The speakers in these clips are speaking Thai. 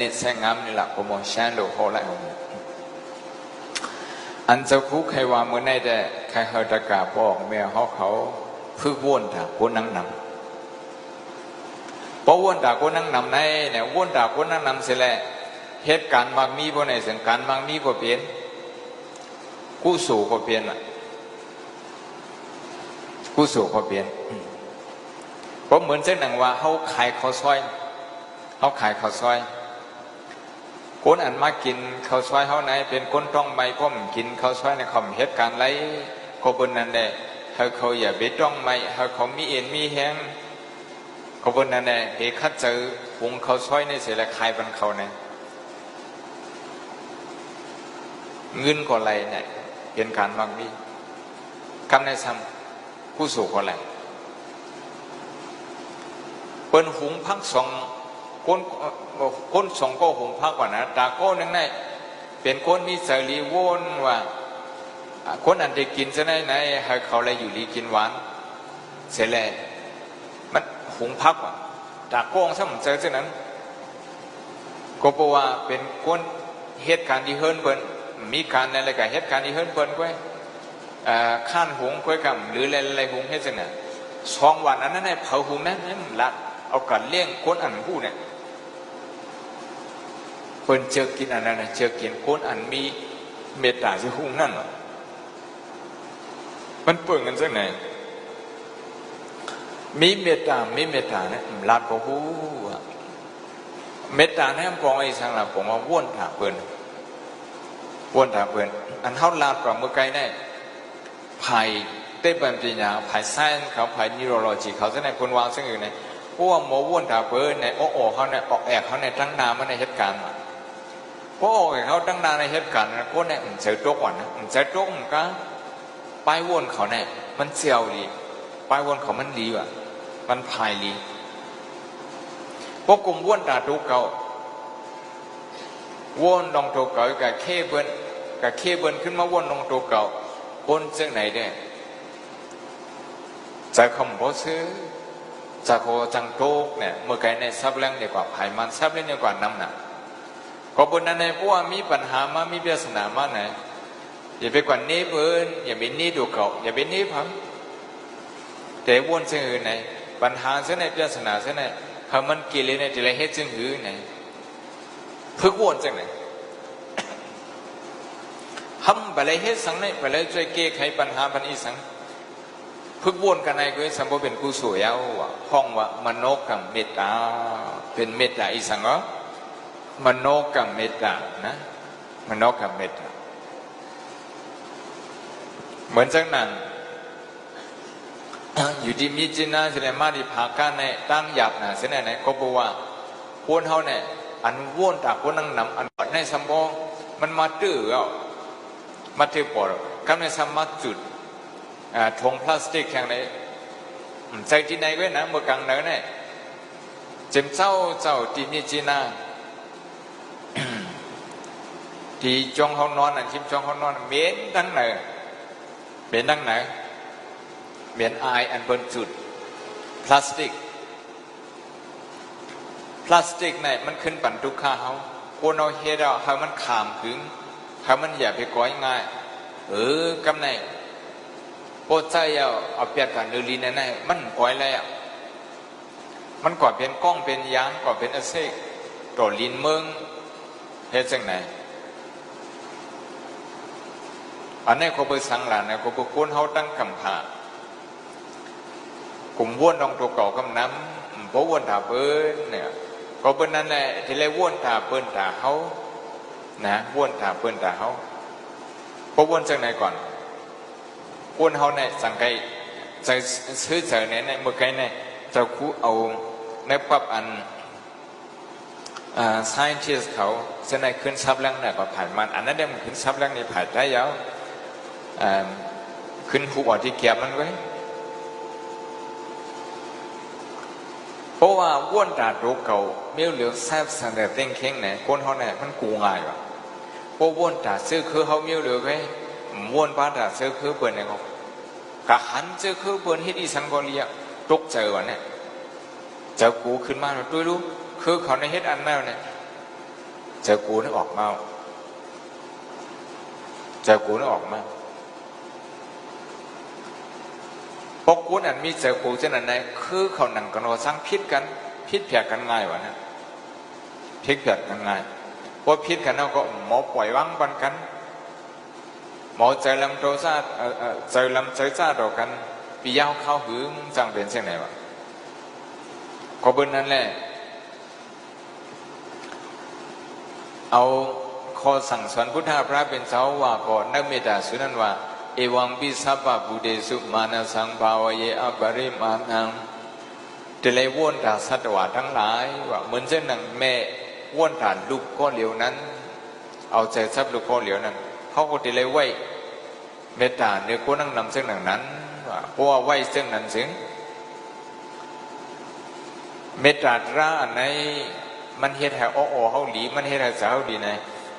นิดแซงงามนี่ละผมมองชันโลโหละอันจ้าคุใครว่าเมื่อไหร่แต่ใครเขาตะกาบอกแม่เขาเขาพึ่งวนถาคนนั่งนำเพราะวนถาคนนั่งนำในเนี่ยวนถาคนนั่งนำเสร็จแล้วเหตุการณ์บางมีบ่ในสังการบางมีบ่เปลี่ยนกู้สู่ก็เปลี่ยนอะกู้สู่ก็เปลี่ยนเพราะเหมือนเช่นหนังว่าเขาขายข้าวซอยเขาขายข้าวซอย คนอันมากินข้าวซอยเขาไหนเป็นคนต้องไม่พ่อมกินข้าวซอยในคอมเหตุการณ์ไรก็บนนั้นแหละเขาเขาอย่าไปต้องไม่เขาเขามีเอ็นมีแห้งก็บนนั้นแหละเฮคัดเจอหุงข้าวซอยในเสียละขายบันเขาเนี่ยเงินก็ไรเนี่ยเป็นการบางมีกำในซ้ำผู้สูงก็ไรเปิ้นหุงพักสอง คนคนสองก็หุงพักว่านะตาโก้นึงในเป็นคนมีสรีวนว่า คนอันได้กินจะได้ไหนให้เขาเลยอยู่ลีกินหวานเสร็จแล้วมันหุงพักว่ะตาโก้ซ้ำเจอเช่นนั้นก็เพราะว่าเป็นคนเหตุการณ์ที่เฮิรนเปิ้นมีการอะไรกับเหตุการณ์ที่เฮิรนเปิ้นก้อยข้านหงก้อยกำหรืออะไรๆหุงเฮ็ดจังน่ะสองวันอันนั้นให้เผาหุงนั้นนั่นละเอากันเลี้ยงคนอันผู้เนี่ย เพิ่นเจอกินอันนั้นเจอกินคนอันมีเมตตาที่หุ้งนั่นมันเปิดกันจังไหนมีเมตตามีเมตตาเนี่ยลาดบ่ฮู้เมตตาเนี่ยปองไอ้สังละผมว่าว่นถาเพิ่นว่นถาเพิ่นอันเฮาลาดกว่าเมื่อไกลได้ภัยเต้ปัญญาภัยไซน์เขาภัยนิโรโลจีเขาจะในคนวางซึ่งอื่นเนี่ยพวกหมอว่นถาเพิ่นในโอ้โอเขาเนี่ยออกแอกเขาในตั้งนามาในเหตุการณ์ พวกออกเขาตั้งนานในเหตุการณ์คนเนี่ยมันเจอโจ๊กก่อนนะมันเจอโจ๊กมันก็ไปวนเขาเนี่ยมันเจียวดีไปวนเขามันดีว่ะ มันพายดีพวกกลุ่มวนตาตูเก่าวนลงตัวเก่ากับเคเบิ้นกับเคเบิ้นขึ้นมาวนลงตัวเก่าวนเจ้าไหนได้จะคำบอกซื้อจะโคจังโต๊กเนี่ยเมื่อไกในซับแรงดีกว่าภายมันซับเล่นดีกว่าน้ำหนัก ก็บนนั้นในพวกมีปัญหามามีเบียสนามาไหนอย่าไปกว่านี้เบิ้นอย่าไปนี้ดูเก่าอย่าไปนี้พังแต่วนเชิงอื่นไหนปัญหาเส้นในเบียสนาเส้นในพมันกิเลสในจะเลยเฮ็ดจึงหือไหนพึกวนจังไหนทำไปเลยเฮ็ดสังในไปเลยช่วยแก้ไขปัญหาปัญหาสังพึกวนกันในก็สัมบูเป็นกุศลยาวห้องว่ามโนกรรมเมตตาเป็นเมตตาอีสังอ๋อ มโนกรรมเมตตานะมโนกรรมเมตตาเหมือนจังนั้นอยู่ที่มีจินาเสนมาที่ภากาในตั้งหยาบนะเสนไหนก็บอกว่าคนเขาเนี่ยอันวนจากคนนั่งนำอันในสมองมันมาตื้ออะมาตื้อปอดก็ในสมาจุดทงพลาสติกแข่งในใจที่ไหนก็นะเมื่อกลางเนื้อเนี่ยเจ็มเจ้าเจ้าที่มีจีนา ที่จงเขานอนอะชิมจงเขานอนเม้นทั้งไหนเม้นทั้งไหนเม้นไออันบนจุดพลาสติกพลาสติกเนี่ยมันขึ้นปั่นทุกข้าเขาคนเอาเฮ็ดเอาให้มันขามถึงให้มันอย่าไปก้อยง่ายเออกำไนโปใจเอาเอาเปียกกันลือลีนั่นมันก้อยแล้วมันก่อเป็นกล้องเป็นยางก่อเป็นอเซกต่อลินเมืองเฮ็ดจังไหน อันนี้เขาไปสังหลานนะเขาไปคุ้นเขาตั้งคำผากลุ่มวนองตัวเก่ากำน้ำเพราะวนถาเปิ้นเนี่ยก็เป็นนั่นแหละที่เรียกวนถาเปิ้นถาเขานะวนถาเปิ้นถาเขาเพราะวนจังไหนก่อนวนเขาเนี่ยสังไกจะซื้อเจอเนี่ยเมื่อไงเนี่ยจะคูเอาในปับอันอ่า scientist เขาเสนอขึ้นซับแรงเนี่ยก็ผ่านมันอันนั้นเดี๋ยวมันขึ้นซับแรงนี่ผ่านได้ยาว ขึ้นหูอ่อที่เกียบมันไว้เพราะว่าว่นตาโตเก่าเมื่อเหลือแซบสันเดเต็งเข่งเนี่ยคนเขาเนี่ยมันกูง่ายว่ะเพราะว่นตาซื้อคือเขาเมื่อเหลือไว้ว่นป้าตาซื้อคือเปิดเนี่ยเขากะหันซื้อคือเปิดเฮ็ดอีสังกอเลียตกใจอวะเนี่ยเจ้ากูขึ้นมาด้วยรู้คือเขาในเฮ็ดอันแล้วเนี่ยเจอกูนึกออกมาเจอกูนึกออกมาพว กกูนั่นมีเจอกูเช่นนั้นไงคือเขาหนังกันว่าสร้างพิษกันพิษเพียกันง่ายวะนะพิษเพียกันง่ายพวกพิษกันเราก็หมอปล่อยวังปันกัน หมอใจลำโตซาเออเออใจลำใจซาดอกกันปียาวเข้าหือจังเป็นเช่นไหนวะก็เบิ้นั้นแหละเอาข้อสั่งสอนพุทธะพระเป็นเสาว่าก่อนนักเมตตาสุนันว่า เอวังปิสัพพะบุเดสุมานาสังภาวเยอัปริมานังจะเลยว่นตาสัตวะทั้งหลายว่าเหมือนเช่นนังแม่ว่นฐานลูกก้อนเหลียวนั้น เอาใจทรัพย์ลูกก้อนเหลียวนั้นเขาก็จะเลยไว้เมตตาเนี่ยก็นั่งนำเส้นหนังนั้นว่าเพราะว่าไหวเส้นนั้นสิงเมตตาระอันมันเฮ็ดให้อ้อเฮาหลีมันเฮ็ดให้สาวดีใน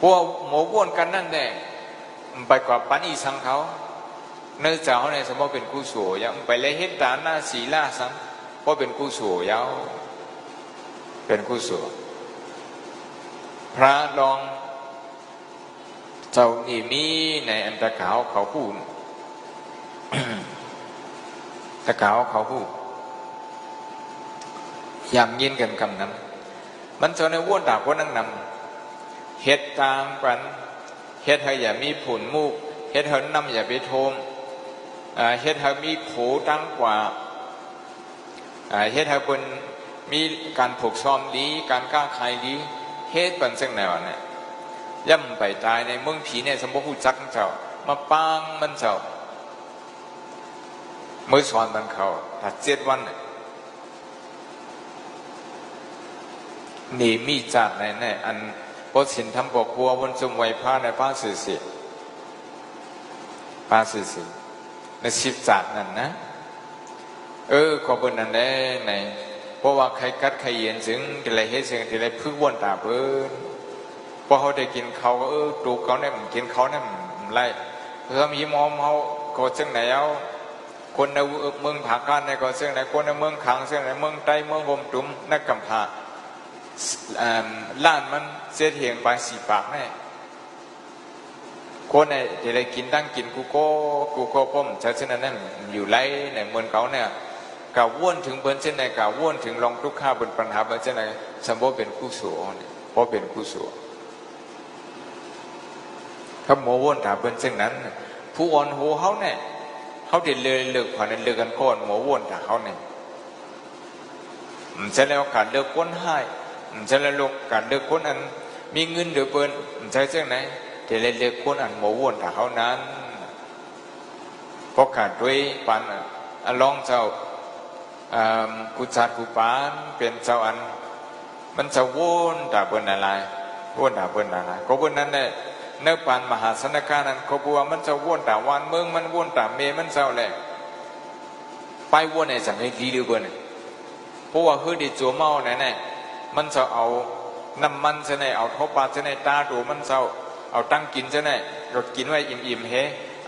พวามในผุยเซงลังหนาหิมเฮือนนั่นในสองเขาได้อยู่ไรเดี๋ยวว่นบ้านเสนนะเดี๋ยวนกันนั่นแหละไปกว่าปันอีสังเขาเนื้อเจ้าในสมมติเป็นกู้สัวยังไปเลยเห็นตาหน้าสีล่าสังเพราะเป็นกู้สัวยาวเป็นกู้สัวพระลองเจ้านี่มีในอันตะขาวเขาพูดตะขาวเขาพูดยำยินกันคำนั้นมันจะในว่นดาบว่านั่งนำ เฮ็ดตามกันเฮ็ดให้อย่ามีผุนมูกเฮ็ดให้น้ำอย่าไปโทมเฮ็ดให้มีโขตั้งกว่าเฮ็ดให้เป็นมีการผูกซ้อมดี การกล้าใครดีเฮ็ดเป็นซึ่งไหนวะเนี่ยย่ำไปตายในเมืองผีเนี่ยสมบูรณ์จักเจ้ามาปางมันเจ้าเมื่อสอนมันเขาถัดเจ็ดวันเนี่ยหนีมีจัดในในอัน พอสินทำบอกครัววนจุมไว้ผ้าในผ้าสื่อสิผ้าสื่อสิในสิบจัดนั่นนะ เออ ขอบนนั่นแน่ในเพราะว่าใครกัดใครเย็นถึงทีไรเฮ็ดสิ่งทีไรพึ่งวนตาเพิ่นพอเขาได้กินเขาก็เออตูเขาเนี่ยมกินเขาเนี่ยมไล่เพื่อมีมอมเขาก็ซึ่งไหนเอาคนในเมืองผาการในก็ซึ่งไหนคนในเมืองขังซึ่งไหนเมืองใต้เมืองโฮมตุ้มนักกำพร้า ล้านมันเสียเทียงไปสี่ปากแน่คนในเดี๋ยวกินตั้งกินกูโก้กูโก้ป้มใช้เช่นนั้นอยู่ไรในเมืองเขาเนี่ยกาว่วนถึงเบิ้นเช่นไหนกาว่วนถึงลองทุกข้าบนปัญหาเบิ้นเช่นไหนสมบูรเป็นคู่สัวเพราะเป็นคู่สัวถ้าโมว่วนถาเบิ้นเช่นนั้น ผู้อ่อนหูเขาเนี่ยเขาเด็ดเลยเลือกผ่านเลือกกันก้อนโมว่วนถาเขาเนี่ยมันจะแล้วการเลือกก้นให้ จะละลูกการเลือกคนอันมีเงินเดือเปิ้นใช่เช่นไหนจะเลยเลือกคนอันหมูวนถ้าเขานั้นเพระขาดด้วยปันอันลองเจ้ากุศลกุปานเป็นเจ้าอันมันจะวนแต่เปิ้นอะไรวนแต่เปิ้นอะไรก็เปินนั้นเนี่ยเนื้อปานมหาสนการนั้นขบัวมันจะวนแต่วันเมืองมันวนแต่เมมันเจ้าแหละไปวนในสังเกตดีดูเปิ้นเพราะว่าคือดิจัวเมาเนี่ยเนี่ย มันจะเอาน้ำมันจะไหนเอาทบาจะไหนตาดูมันจะเอาตั้งกินจะไหนรถกินไว้อิ่มๆเฮ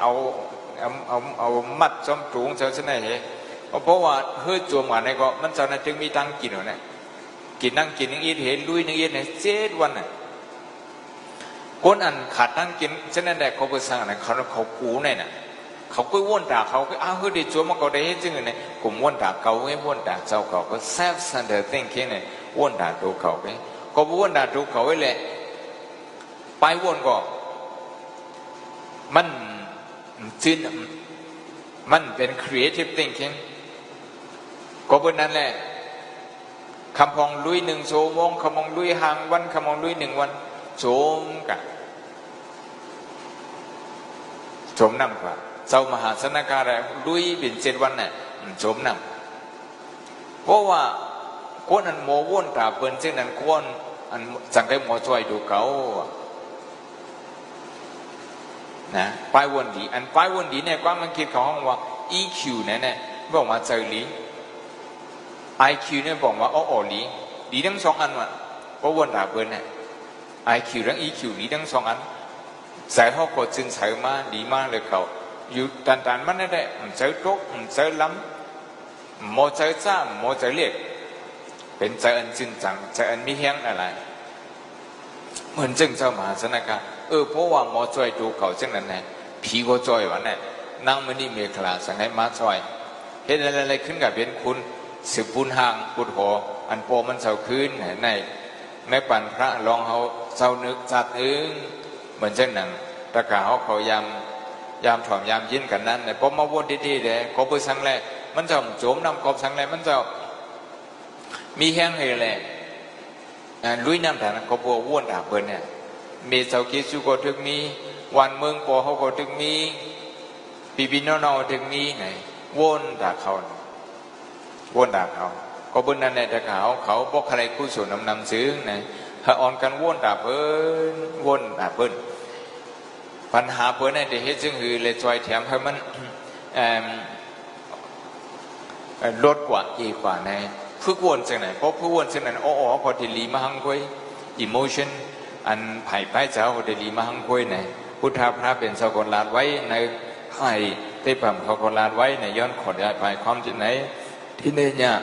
เอาเอาเอาเอามัดจอมจูงเจ้าจะไหนเฮเพราะว่าเฮ้ยจัวหมาในก็มันจะนั้นจึงมีตั้งกินเนี่ยกินนั่งกินนึงอีเห็นลุยนึงอีเนี่ยเจ็ดวันน่ะคนอันขาดตั้งกินฉะนั้นแต่เขาไปสร้างนะเขาเขากูเนี่ยน่ะเขาก็ว่นด่าเขาก็อ้าวเฮ้ยดิจัวมาเขาได้เห็นจริงเนี่ยกลุ่มว่นด่าเขาไอ้ว่นด่าเจ้าเขาก็ self centered thinking เนี่ย ว่นด่าตัวเขาไปก็ว่นด่าตัวเขาไว้แหละ ไปว่นก็ มันจินมันเป็น creative thinking ก็เป็นนั้นแหละคำพองลุยหนึ่งโซมงคำพองลุยหางวันคำพองลุยหนึ่งวันโสมกันโสมนำกว่าเจ้ามหาสนการลุยเป็นเจ็ดวันเนี่ยโสมนำเพราะว่า คนอันโมวนตาเปิ้นเช่นนั้นคนอันสังเกตหมอช่วยดูเขานะป้ายวนดี อันป้ายวนดีเนี่ยความมันคิดของห้องว่า EQ เนี่ยเนี่ยบอกว่าเจอลี IQ เนี่ยบอกว่าอ๋ออ๋ลีหลีทั้งสองอันว่ะก็วนด่าเบิ้ลเนี่ย IQ และ EQ หลีทั้งสองอันใส่ห้องก็จึงใส่มาดีมากเลยเขาอยู่ตันตันๆมันนั่นแหละมันเจอโต๊ะมันเจอล้ำโมเจอจ้าโมเจอเรียก เป็นเจออันจริงจังเจออันม่เฮียงอะไร เหมือนจึงเจ้ามหาสนกาเออเพราะว่าหมอจอยดูเขาจังนั้นแหละผีก็จอยวะเนี่ยนั่งมันนี่เมฆลาสังให้มาจอยเห็นอะไรๆขึ้นกับเป็นคุณสืบปุนห่างปุดหออันโปมันเศร้าคืนในในปั่นพระลองเขาเศร้านึกจัดอึงเหมือนเช่นนั้นตะกาเขาเขายำยามถ่อมยามยินกันนั้นเนี่ยพอมาวนดีๆเลยก็เพื่อสังแรมันจะโจมนำกอบสังแรมันจะ มีแห้งให้แหละลุยน้ำฐานเขาบัวว่วนอาเปิ้นเนี่ยมีเจ้ากิสุก็ถึงมีวันเมืองปอเขาก็ถึงมีปีบินนอถึงมีไหนว่นด่าเขาว่นด่าเขาก็เบิ้นนั่นแหละขาเขาบอกใครกู้ส่วนนำนำซื้อไหนถ้าอ่อนกันว่นด่าเปิ้นว่นด่าเปิ้นปัญหาเปิ้นเนี่เดี๋ยวเฮ็ดจึงคือเลยจอยแถมให้มันลดกว่าอีกกว่าใน ฝึกวนจังไหนเพราะฝึกวนจังไหนอ๋ออ๋อพอดีลีมาหังคุยอิโมชันอันผ่ไผ่เจ้าพอดีลีมาหังคุยไหนพุทธาพระเป็นสกลลาดไว้ในไห่ได้ปั่มเขากลลาดไว้ในย้อนขอดได้ไปความจิตไหนที่เนี่ย